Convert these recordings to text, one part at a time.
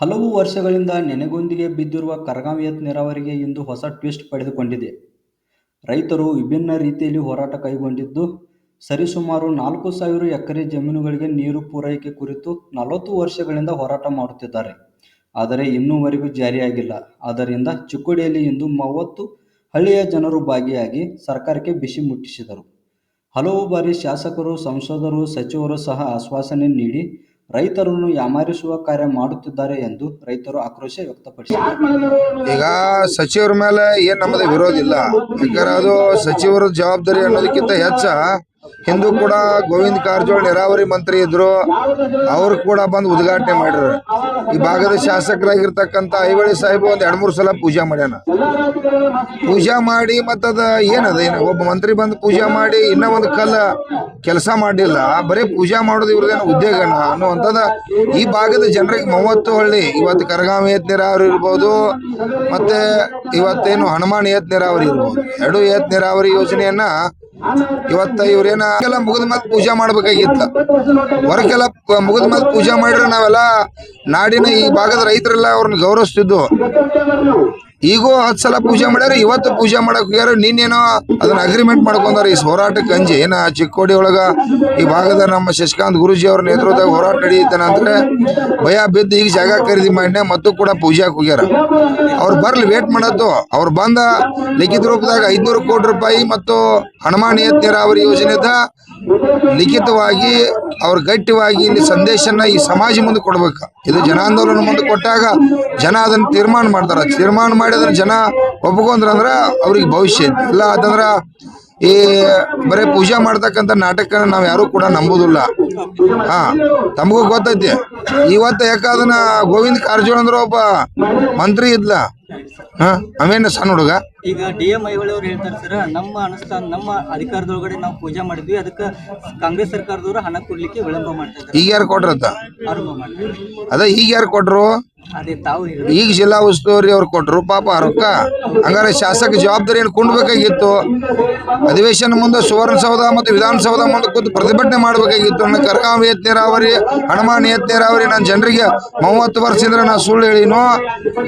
ಹಲವು ವರ್ಷಗಳಿಂದ ನೆನೆಗುಂದಿಗೆ ಬಿದ್ದಿರುವ ಕರಗಾವಿಯತ್ ನೀರಾವರಿಗೆ ಇಂದು ಹೊಸ ಟ್ವಿಸ್ಟ್ ಪಡೆದುಕೊಂಡಿದೆ. ರೈತರು ವಿಭಿನ್ನ ರೀತಿಯಲ್ಲಿ ಹೋರಾಟ ಕೈಗೊಂಡಿದ್ದು, ಸರಿಸುಮಾರು ನಾಲ್ಕು ಸಾವಿರ ಎಕರೆ ಜಮೀನುಗಳಿಗೆ ನೀರು ಪೂರೈಕೆ ಕುರಿತು ನಲವತ್ತು ವರ್ಷಗಳಿಂದ ಹೋರಾಟ ಮಾಡುತ್ತಿದ್ದಾರೆ. ಆದರೆ ಇನ್ನೂವರೆಗೂ ಜಾರಿಯಾಗಿಲ್ಲ. ಆದ್ದರಿಂದ ಚಿಕ್ಕೋಡಿಯಲ್ಲಿ ಇಂದು ಮೂವತ್ತು ಹಳ್ಳಿಯ ಜನರು ಭಾಗಿಯಾಗಿ ಸರ್ಕಾರಕ್ಕೆ ಬಿಸಿ ಮುಟ್ಟಿಸಿದರು. ಹಲವು ಬಾರಿ ಶಾಸಕರು, ಸಂಸದರು, ಸಚಿವರು ಸಹ ಆಶ್ವಾಸನೆ ನೀಡಿ ರೈತರನ್ನು ಯಾಮಾರಿಸುವ ಕಾರ್ಯ ಮಾಡುತ್ತಿದ್ದಾರೆ ಎಂದು ರೈತರು ಆಕ್ರೋಶ ವ್ಯಕ್ತಪಡಿಸಿದರು ಈಗ ಸಚಿವರ ಮೇಲೆ ಏನ್ ನಮ್ಮದು ವಿರೋಧ ಇಲ್ಲ. ಯಾಕಂದ್ರೆ ಅದು ಸಚಿವರ ಜವಾಬ್ದಾರಿ ಅನ್ನೋದಕ್ಕಿಂತ ಹೆಚ್ಚ ಹಿಂದೂ ಕೂಡ ಗೋವಿಂದ ಕಾರಜೋಳ ನೀರಾವರಿ ಮಂತ್ರಿ ಇದ್ರು, ಅವ್ರು ಕೂಡ ಬಂದು ಉದ್ಘಾಟನೆ ಮಾಡಿದ್ರು. ಈ ಭಾಗದ ಶಾಸಕರಾಗಿರ್ತಕ್ಕಂಥ ಐವಳಿ ಸಾಹೇಬು ಒಂದು ಎರಡು ಮೂರು ಸಲ ಪೂಜೆ ಮಾಡ್ಯಾನ. ಪೂಜಾ ಮಾಡಿ ಮತ್ತದ ಏನದ ಏನು ಒಬ್ಬ ಮಂತ್ರಿ ಬಂದು ಪೂಜಾ ಮಾಡಿ ಇನ್ನೂ ಒಂದು ಕಲ್ಲ ಕೆಲಸ ಮಾಡಿಲ್ಲ, ಬರೀ ಪೂಜಾ ಮಾಡೋದು ಇವ್ರದೇನು ಉದ್ಯೋಗನ ಅನ್ನುವಂಥದ್ದು ಈ ಭಾಗದ ಜನರಿಗೆ ಮೂವತ್ತು ಹಳ್ಳಿ, ಇವತ್ತು ಕರಗಾವಿ ಏತ್ ನೀರಾವರಿ ಇರ್ಬೋದು, ಮತ್ತೆ ಇವತ್ತೇನು ಹನುಮಾನ್ ಏತ್ ನೀರಾವರಿ ಇರ್ಬೋದು. ಎರಡು ಏತ್ ನೀರಾವರಿ ಯೋಜನೆಯನ್ನ ಇವತ್ತ ಇವ್ರೇನ ಮುಗಿದ ಮತ್ ಪೂಜೆ ಮಾಡ್ಬೇಕಾಗಿತ್ತ. ಹೊರಕೆಲ್ಲ ಮುಗಿದ ಮತ್ ಪೂಜೆ ಮಾಡಿದ್ರೆ ನಾವೆಲ್ಲ ನಾಡಿನ ಈ ಭಾಗದ ರೈತರೆಲ್ಲ ಅವ್ರನ್ನ ಗೌರವಿಸ್ತಿದ್ದು ಈಗೂ ಹತ್ತು ಸಲ ಪೂಜೆ ಮಾಡ್ಯಾರ, ಇವತ್ತು ಪೂಜೆ ಮಾಡಕ್ ಹೋಗ್ಯಾರ ನೀನೇನೋ ಅದನ್ನ ಅಗ್ರಿಮೆಂಟ್ ಮಾಡ್ಕೊಂಡಾರ ಈ ಹೋರಾಟಕ್ಕೆ ಅಂಜಿ. ಏನ ಚಿಕ್ಕೋಡಿ ಒಳಗ ಈ ಭಾಗದ ನಮ್ಮ ಶಶಿಕಾಂತ್ ಗುರುಜಿ ಅವ್ರ ನೇತೃತ್ವದಾಗ ಹೋರಾಟ ನಡೀತಾನ ಅಂದ್ರೆ ಭಯ ಬಿದ್ದು ಈಗ ಜಾಗ ಖರೀದಿ ಮಾಡಿನ, ಮತ್ತು ಕೂಡ ಪೂಜೆ ಹೋಗ್ಯಾರ. ಅವ್ರು ಬರ್ಲಿ ವೇಟ್ ಮಾಡತ್ತು ಅವ್ರು ಬಂದ ಲಿಖಿತ ರೂಪದಾಗ ಐದ್ನೂರು ಕೋಟಿ ರೂಪಾಯಿ ಮತ್ತು ಹನುಮಾನ್ ಏತ್ ನೀರಾವರಿ ಯೋಜನೆದ ಲಿಖಿತವಾಗಿ ಅವ್ರು ಗಟ್ಟಿವಾಗಿ ಇಲ್ಲಿ ಸಂದೇಶನ ಈ ಸಮಾಜ ಮುಂದೆ ಕೊಡ್ಬೇಕು. ಇದು ಜನಾಂದೋಲನ ಮುಂದೆ ಕೊಟ್ಟಾಗ ಜನ ಅದನ್ನ ತೀರ್ಮಾನ ಮಾಡ್ತಾರ. ತೀರ್ಮಾನ ಮಾಡಿದ್ರೆ ಜನ ಒಪ್ಕೊಂಡ್ರಂದ್ರ ಅವ್ರಿಗೆ ಭವಿಷ್ಯ ಇಲ್ಲ ಅದಂದ್ರ ಈ ಬರೀ ಪೂಜೆ ಮಾಡ್ತಕ್ಕಂಥ ನಾಟಕ ನಾವು ಯಾರು ಕೂಡ ನಂಬೋದಿಲ್ಲ. ಹಾ ತಮಗೂ ಗೊತ್ತೈತಿ. ಇವತ್ತು ಯಾಕ ಅದನ್ನ ಗೋವಿಂದ ಕಾರಜೋಳ ಅಂದ್ರೆ ಒಬ್ಬ ಮಂತ್ರಿ ಇದ್ಲ. ಹಾ ಅವೇನ ಸಣ್ಣ ಹುಡುಗ? ಈಗ ಡಿ ಎಂ ಐಹೊಳೆ ಅವ್ರು ಹೇಳ್ತಾರೆ ಸರ್ ನಮ್ಮ ಅನುಷ್ಠಾನ ನಮ್ಮ ಅಧಿಕಾರದೊಳಗಡೆ ನಾವು ಪೂಜೆ ಮಾಡಿದ್ವಿ ಅದಕ್ಕೆ ಕಾಂಗ್ರೆಸ್ ಸರ್ಕಾರದವರು ಹಣ ಕೊಡ್ಲಿಕ್ಕೆ ವಿಳಂಬ ಮಾಡ್ತಾರೆ ಈಗ ಯಾರು ಕೊಟ್ರತ್ತ? ಅದ ಈಗ ಯಾರು ಕೊಟ್ರು? ಈಗ ಜಿಲ್ಲಾ ಉಸ್ತುವಾರಿ ಅವ್ರು ಕೊಟ್ರು, ಪಾಪ ರೊಕ್ಕ. ಹಂಗಾರೆ ಶಾಸಕ ಜವಾಬ್ದಾರಿ ಏನು ಕೊಂಡ್ಬೇಕಾಗಿತ್ತು ಅಧಿವೇಶನ ಮುಂದೆ ಸುವರ್ಣಸೌಧ ಮತ್ತು ವಿಧಾನಸೌಧ ಮುಂದೆ ಕೂತು ಪ್ರತಿಭಟನೆ ಮಾಡಬೇಕಾಗಿತ್ತು. ಕರ್ಕಾಂಬ ಏತ್ ನೀರಾವರಿ ಹನುಮಾನ್ ಎತ್ ನೀರಾವರಿ ನನ್ನ ಜನರಿಗೆ ಮೂವತ್ತು ವರ್ಷದಿಂದ ನಾ ಸುಳ್ಳು ಹೇಳಿನೋ?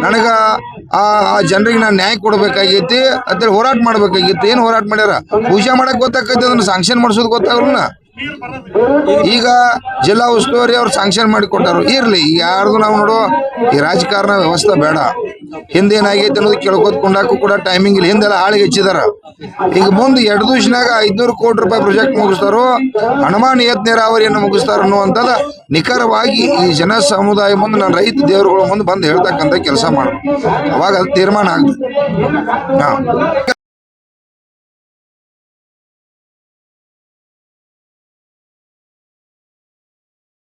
ನನಗ ಆ ಜನರಿಗೆ ನಾನು ನ್ಯಾಯ ಕೊಡ್ಬೇಕಾಗೈತಿ ಅಂತೇಳಿ ಹೋರಾಟ ಮಾಡ್ಬೇಕಾಗಿತ್ತು. ಏನು ಹೋರಾಟ ಮಾಡ್ಯಾರ? ಪೂಜೆ ಮಾಡಕ್ ಗೊತ್ತಾಕೈತಿ ಅದನ್ನ ಸಾಂಕ್ಷನ್ ಮಾಡಿಸೋದು ಗೊತ್ತಾಗ್ರಲ್ಲ ಈಗ ಜಿಲ್ಲಾ ಉಸ್ತುವಾರಿ ಅವ್ರು ಸಾಂಕ್ಷನ್ ಮಾಡಿ ಕೊಟ್ಟರು. ಇರ್ಲಿ ಯಾರ್ದು ನಾವು ನೋಡೋ, ಈ ರಾಜಕಾರಣ ವ್ಯವಸ್ಥೆ ಬೇಡ. ಹಿಂದೆ ಏನಾಗೈತೆ ಅನ್ನೋದು ಕೇಳ್ಕೋದ್ ಕೊಂಡಾಕು ಕೂಡ ಟೈಮಿಂಗ್ ಇಲ್ಲ. ಹಿಂದೆಲ್ಲ ಹಾಳಿಗೆ ಹೆಚ್ಚಿದಾರ. ಈಗ ಮುಂದೆ ಎರಡು ದಿವಸನಾಗ ಐದ್ನೂರು ಕೋಟಿ ರೂಪಾಯಿ ಪ್ರಾಜೆಕ್ಟ್ ಮುಗಿಸ್ತಾರೋ, ಹನುಮಾನ್ ಏತ್ ನೀರಾವರಿಯನ್ನು ಮುಗಿಸ್ತಾರ ಅನ್ನುವಂಥದ್ದು ನಿಖರವಾಗಿ ಈ ಜನ ಸಮುದಾಯ ಮುಂದೆ ನಾನು ರೈತ ದೇವರುಗಳ ಮುಂದೆ ಬಂದು ಹೇಳ್ತಕ್ಕಂಥ ಕೆಲಸ ಮಾಡ ಅವಾಗ ಅದು ತೀರ್ಮಾನ ಆಗ್ತದೆ.